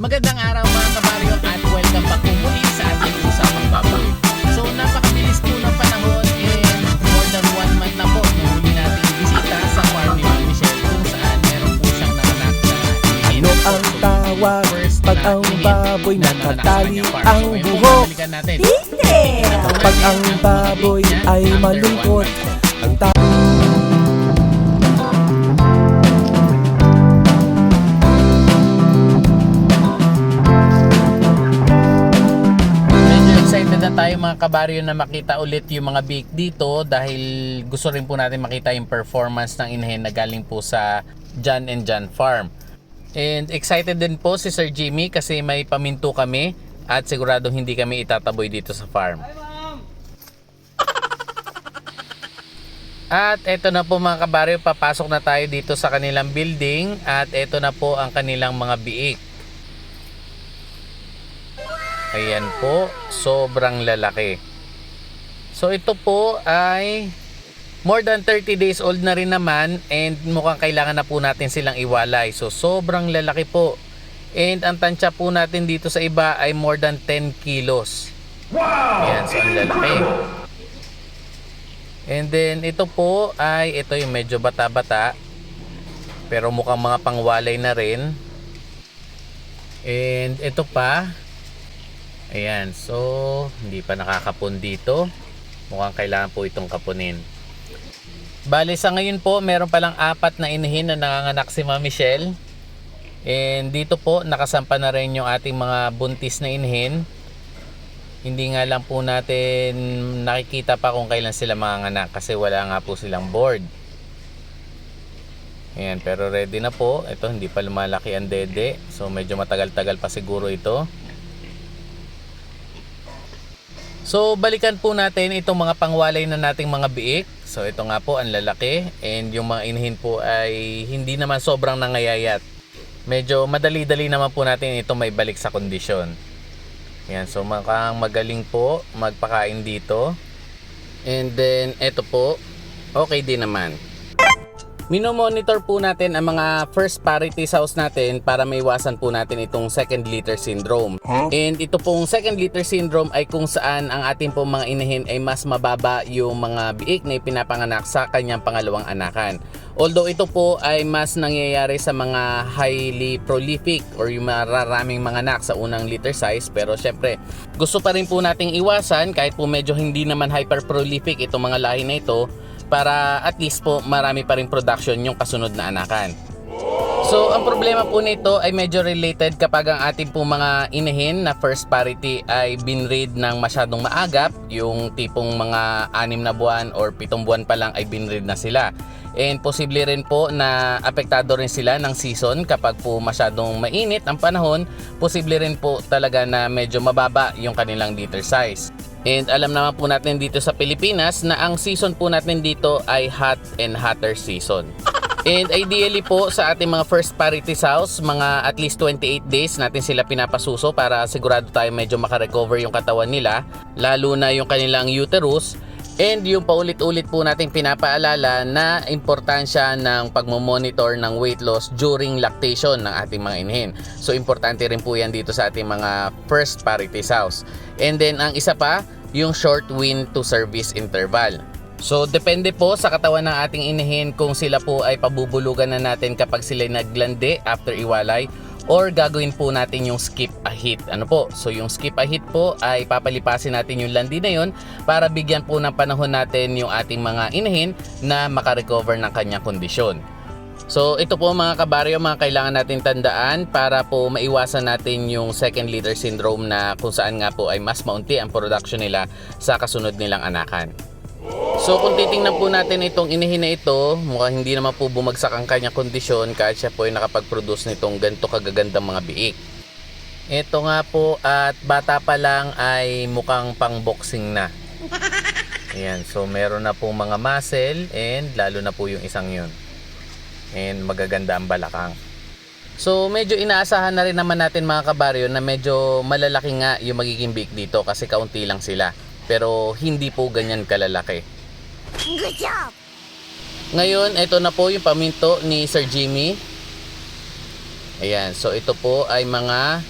Magandang araw mga kabaryo at welcome back po muli sa ating usapang baboy. So napakabilis po ng panahon and more than one month na po nung huli natin bisita sa farm ni Ma'am Michelle kung saan meron po siyang nakanak na. Ano ang tawag First pag ang baboy nakatali ang buhok? babalikan natin. Pag ang baboy ay malungkot, kabaryo na makita ulit yung mga bake dito dahil gusto rin po natin makita yung performance ng inahin na galing po sa John and John Farm. And excited din po si Sir Jimmy kasi may paminto kami at siguradong hindi kami itataboy dito sa farm. At eto na po mga kabaryo, papasok na tayo dito sa kanilang building at eto na po ang kanilang mga biik. Ayan po, sobrang lalaki. So ito po ay more than 30 days old na rin naman and mukhang kailangan na po natin silang iwalay. So sobrang lalaki po. And ang tansya po natin dito sa iba ay more than 10 kilos. Wow! Ayan, so ang lalaki. And then ito po ay ito yung medyo bata-bata. Pero mukhang mga pangwalay na rin. And ito pa, Ayan, so hindi pa nakakapon dito. Mukhang kailangan po itong kapunin. Bale sa ngayon po, meron palang apat na inahin na nanganganak si Ma'am Michelle. And dito po, nakasampa na rin yung ating mga buntis na inahin. Hindi nga lang po natin nakikita pa kung kailan sila manganganak kasi wala nga po silang board. Ayan, pero ready na po. Ito, hindi pa lumalaki ang dede. So medyo matagal-tagal pa siguro ito. So balikan po natin itong mga pangwalay na nating mga biik. So ito nga po ang lalaki and yung mga inahin po ay hindi naman sobrang nangayayat. Medyo madali-dali naman po natin ito may balik sa kondisyon. Yan, so makang magaling po magpakain dito. And then ito po, okay din naman. Minomonitor po natin ang mga first parity sows natin para maiwasan po natin itong second litter syndrome. And ito pong second litter syndrome ay kung saan ang ating pong mga inahin ay mas mababa yung mga biik na ipinapanganak sa kanyang pangalawang anakan. Although ito po ay mas nangyayari sa mga highly prolific or yung mararaming mga anak sa unang litter size pero syempre gusto pa rin po nating iwasan kahit po medyo hindi naman hyper prolific itong mga lahi na ito para at least po marami pa rin production yung kasunod na anakan. So, ang problema po nito ay medyo related kapag ang ating po mga inahin na first parity ay binread ng masyadong maagap, yung tipong mga anim na buwan or pitong buwan pa lang ay binread na sila. And posible rin po na apektado rin sila ng season kapag po masyadong mainit ang panahon, posible rin po talaga na medyo mababa yung kanilang litter size. And alam naman po natin dito sa Pilipinas na ang season po natin dito ay hot and hotter season. And ideally po sa ating mga first parity sows, mga at least 28 days natin sila pinapasuso para sigurado tayo medyo makarecover yung katawan nila, lalo na yung kanilang uterus. And yung paulit-ulit po nating pinapaalala na importansya ng pagmomonitor ng weight loss during lactation ng ating mga inahin. So importante rin po yan dito sa ating mga first parity sows. And then ang isa pa, yung short win to service interval. So depende po sa katawan ng ating inahin kung sila po ay pabubulugan na natin kapag sila naglande after iwalay or gagawin po natin yung skip a hit. Ano po? So yung skip a hit po ay papalipasin natin yung landi na yun para bigyan po ng panahon natin yung ating mga inahin na makarecover ng kanyang kondisyon. So ito po mga kabaryo mga kailangan natin tandaan para po maiwasan natin yung second litter syndrome na kung saan nga po ay mas maunti ang production nila sa kasunod nilang anakan. So kung titingnan po natin itong inahin na ito, mukhang hindi naman po bumagsak ang kanyang kondisyon kahit siya po ay nakapag-produce nitong ganito kagagandang mga biik. Ito nga po at bata pa lang ay mukhang pang boxing na. Ayan, so meron na po mga muscle and lalo na po yung isang yun. And magaganda ang balakang. So medyo inaasahan na rin naman natin mga kabaryo na medyo malalaki nga yung magiging bake dito kasi kaunti lang sila. Pero hindi po ganyan kalalaki. Good job! Ngayon, ito na po yung paminto ni Sir Jimmy. Ayan, so ito po ay mga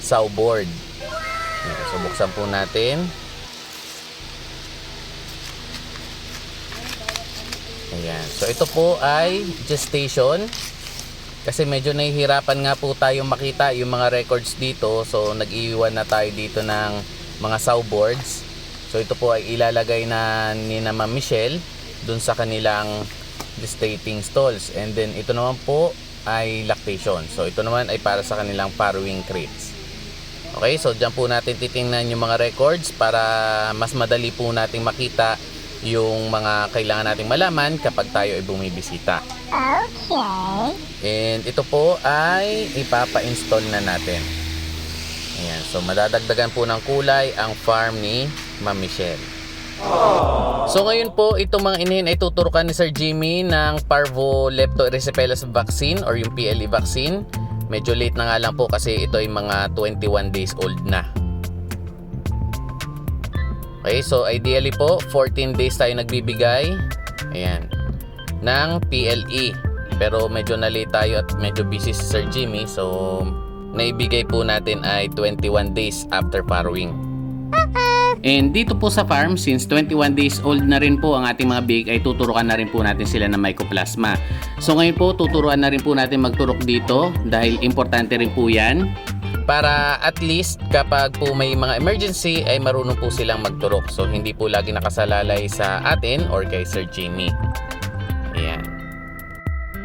sawboard. Ayan, so buksan po natin. Ayan, so ito po ay gestation. Kasi medyo nahihirapan nga po tayo makita yung mga records dito. So nag-iwan na tayo dito ng mga sawboards. So ito po ay ilalagay na ni na Ma'am Michelle dun sa kanilang gestating stalls. And then ito naman po ay lactation. So ito naman ay para sa kanilang farrowing crates. Okay, so dyan po natin titingnan yung mga records para mas madali po nating makita yung mga kailangan nating malaman kapag tayo ay bumibisita. Okay. And ito po ay ipapa-install na natin. Ayan, so madadagdagan po ng kulay ang farm ni Ma'am Michelle. So ngayon po, itong mga inihin ay tuturukan ni Sir Jimmy ng Parvo Leptoerysipelas vaccine or yung PLE vaccine. Medyo late na nga lang po kasi ito ay mga 21 days old na. Okay, so ideally po, 14 days tayo nagbibigay. Ayan. Ng PLE. Pero medyo na late tayo at medyo busy si Sir Jimmy. So, naibigay po natin ay 21 days after farrowing. And dito po sa farm, since 21 days old na rin po ang ating mga big, ay tuturukan na rin po natin sila ng mycoplasma. So ngayon po, tuturuan na rin po natin magturok dito dahil importante rin po yan. Para at least kapag po may mga emergency ay marunong po silang magturok. So hindi po lagi nakasalalay sa atin or kay Sir Jimmy. Ayan.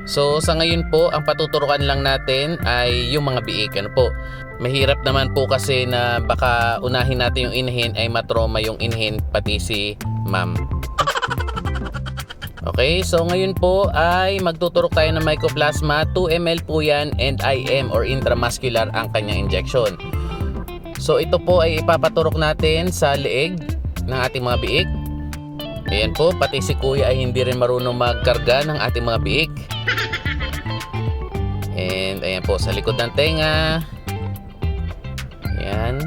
So sa ngayon po, ang patuturukan lang natin ay yung mga biik. Ano po? Mahirap naman po kasi na baka unahin natin yung inhin ay matroma yung inhin pati si ma'am. Okay, so ngayon po ay magtuturok tayo ng mycoplasma. 2 ml po yan and IM or intramuscular ang kanyang injection. So ito po ay ipapaturok natin sa leeg ng ating mga biik. Ayan po, pati si kuya ay hindi rin marunong magkarga ng ating mga biik. And ayan po, sa likod ng tenga. Ayan.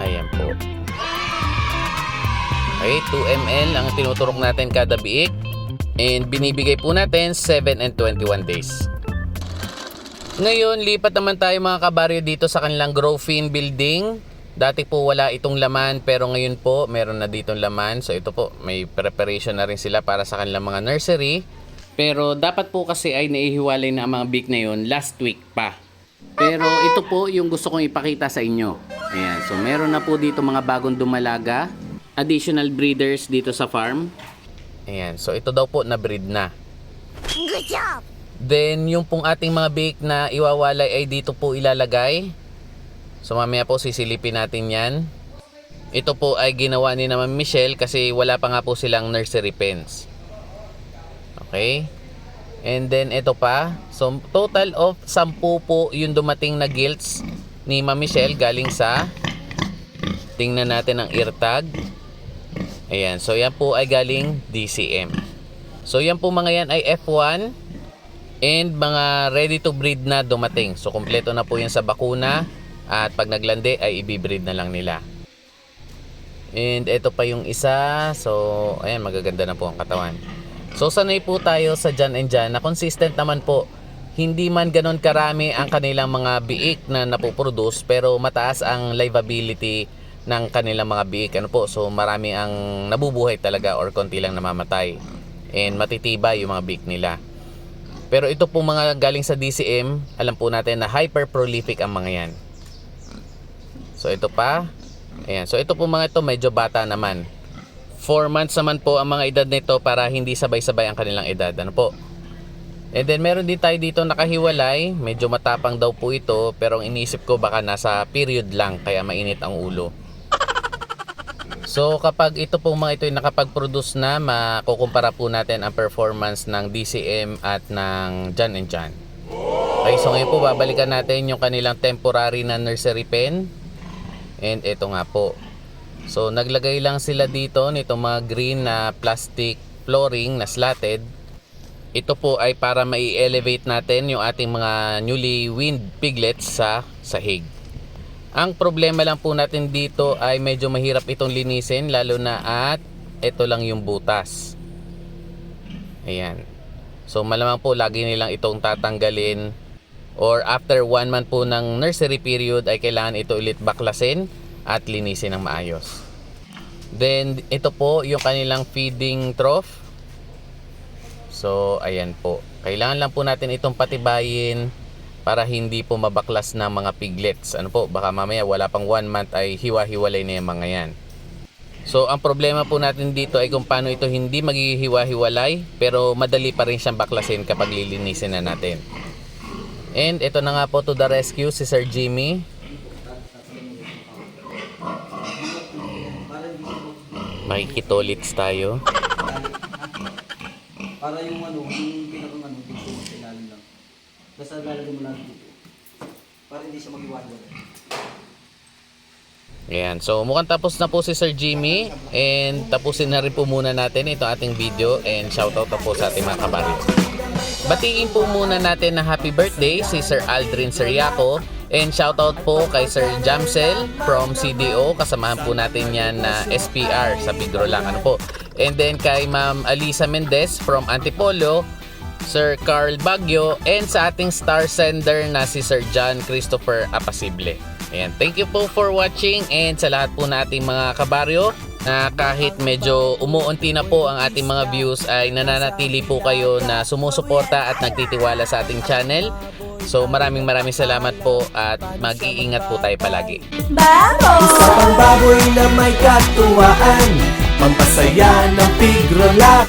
Ayan po. Okay, 2 ml ang tinuturok natin kada biik. And binibigay po natin 7 and 21 days. Ngayon, lipat naman tayo mga kabaryo dito sa kanilang Growfin building. Dati po wala itong laman pero ngayon po meron na ditong laman. So ito po, may preparation na rin sila para sa kanilang mga nursery. Pero dapat po kasi ay naihiwalay na ang mga big na yun last week pa. Pero ito po yung gusto kong ipakita sa inyo. Ayan, so meron na po dito mga bagong dumalaga. Additional breeders dito sa farm. Ayan, so ito daw po na breed na. Good job. Then yung pong ating mga bake na iwawalay ay dito po ilalagay. So mamaya po sisilipin natin yan. Ito po ay ginawa ni naman Michelle kasi wala pa nga po silang nursery pens. Okay? And then ito pa. So total of 10 po yung dumating na gilts ni Ma'am Michelle galing sa tingnan natin ang ear tag. Ayan, so yan po ay galing DCM. So yan po mga yan ay F1 and mga ready to breed na dumating. So kompleto na po yan sa bakuna at pag naglandi ay ibibreed na lang nila. And ito pa yung isa. So ayan magaganda na po ang katawan. So sanay po tayo sa dyan and dyan na consistent naman po. Hindi man ganon karami ang kanilang mga biik na napoproduce pero mataas ang livability ng kanilang mga biik. Ano po? So marami ang nabubuhay talaga or konti lang namamatay. And matitibay yung mga biik nila. Pero ito po mga galing sa DCM, alam po natin na hyper prolific ang mga yan. So ito pa. Ayan. So ito po mga ito medyo bata naman. 4 months naman po ang mga edad nito para hindi sabay-sabay ang kanilang edad. Ano po? And then meron din tayo dito nakahiwalay. Medyo matapang daw po ito. Pero ang iniisip ko baka nasa period lang kaya mainit ang ulo. So kapag ito pong mga ito ay nakapag-produce na, makukumpara po natin ang performance ng DCM at ng Jan and Jan. Okay, so ngayon po babalikan natin yung kanilang temporary na nursery pen. And ito nga po. So naglagay lang sila dito nitong mga green na plastic flooring na slatted. Ito po ay para mai-elevate natin yung ating mga newly weaned piglets sa sahig. Ang problema lang po natin dito ay medyo mahirap itong linisin lalo na at ito lang yung butas. Ayan. So malamang po lagi nilang itong tatanggalin or after one month po ng nursery period ay kailangan ito ulit baklasin at linisin ng maayos. Then ito po yung kanilang feeding trough. So ayan po. Kailangan lang po natin itong patibayin para hindi po mabaklas ng mga piglets. Ano po, baka mamaya wala pang one month ay hiwa-hiwalay na yung mga yan. So ang problema po natin dito ay kung paano ito hindi maghihiwa-hiwalay pero madali pa rin siyang baklasin kapag lilinisin na natin. And ito na nga po to the rescue si Sir Jimmy. Makikitolits tayo. Para yung ano, yung pinakang ano, dito sa ilalim lang. Basta lalagyan mo lang dito. Para hindi siya mag-iwan. Ayan, so mukhang tapos na po si Sir Jimmy and tapusin na rin po muna natin ito ating video and shoutout na po sa ating mga kabaryo. Batiin po muna natin na happy birthday si Sir Aldrin Seriaco and shoutout po kay Sir Jamsel from CDO kasamahan po natin yan na SPR sa Pigrolang ano po. And then kay Ma'am Alisa Mendez from Antipolo Sir Carl Bagyo and sa ating star sender na si Sir John Christopher Apasible. Ayan, thank you po for watching and sa lahat po nating mga kabaryo na kahit medyo umuunti na po ang ating mga views ay nananatili po kayo na sumusuporta at nagtitiwala sa ating channel. So maraming maraming salamat po at mag-iingat po tayo palagi. Isa pang baboy na may katuwaan Pampasaya ng pigrolak